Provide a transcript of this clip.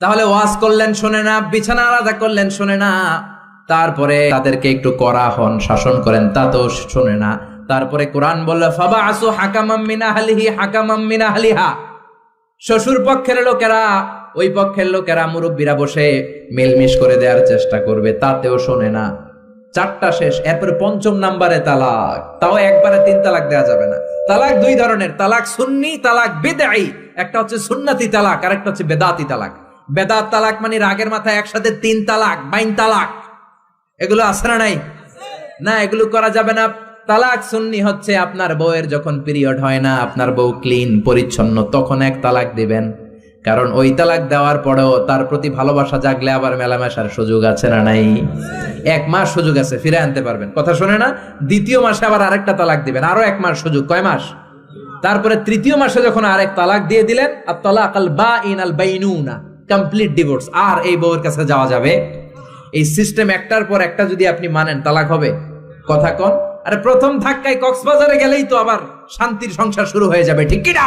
তাহলে ওয়াজ করলেন, শোনে না, বিছানা আলাদা করলেন, শোনে না। তারপরে তাদেরকে একটু করা হন, শাসন করেন, তা তো শোনে না। তারপরে কোরআন বলল ফাবা আসু হাকামাম মিনা হালিহি হাকামাম মিনা হালিহা শ্বশুর পক্ষের লোকেরা, ওই পক্ষের লোকেরা মুরব্বীরা বসে মিলমিশ করে দেওয়ার চেষ্টা করবে, তাতেও শোনে না। চারটা শেষ, এরপরে পঞ্চম নাম্বারে তালাক। তাও একবারে তিন তালাক দেওয়া যাবে না। তালাক দুই ধরনের, তালাক সুন্নি, তালাক বেদাই একটা হচ্ছে সুন্নাতি তালাক আর একটা হচ্ছে বেদাতি তালাক। বেদাত তালাক মানে রাগের মাথায় একসাথে তিন তালাক, বাইন তালাক। এগুলো আছে না নাই? না, এগুলো করা যাবে না। তালাক সুন্নি হচ্ছে আপনার বউয়ের যখন পিরিয়ড হয় না, আপনার বউ ক্লিন, পরিচ্ছন্ন, তখন এক তালাক দিবেন। কারণ ওই তালাক দেওয়ার পরেও তার প্রতি ভালোবাসা জাগলে আবার মেলামেশার সুযোগ আছে না নাই? এক মাস সুযোগ আছে, ফিরে আনতে পারবেন। কথা শুনে না? দ্বিতীয় মাসে আবার আরেকটা তালাক দিবেন, আরও এক মাস সুযোগ। কয় মাস? তারপরে তৃতীয় মাসে যখন আরেক তালাক দিয়ে দিলেন আর তালাক আল বা ইন আল বাইনুনা কমপ্লিট ডিভোর্স আর এই বউয়ের কাছে যাওয়া যাবে? এই সিস্টেম একটার পর একটা যদি আপনি মানেন, তালাক হবে। কথা কন। আরে প্রথম ধাক্কায় কক্সবাজারে গেলেই তো আবার শান্তির সংসার শুরু হয়ে যাবে, ঠিক কিনা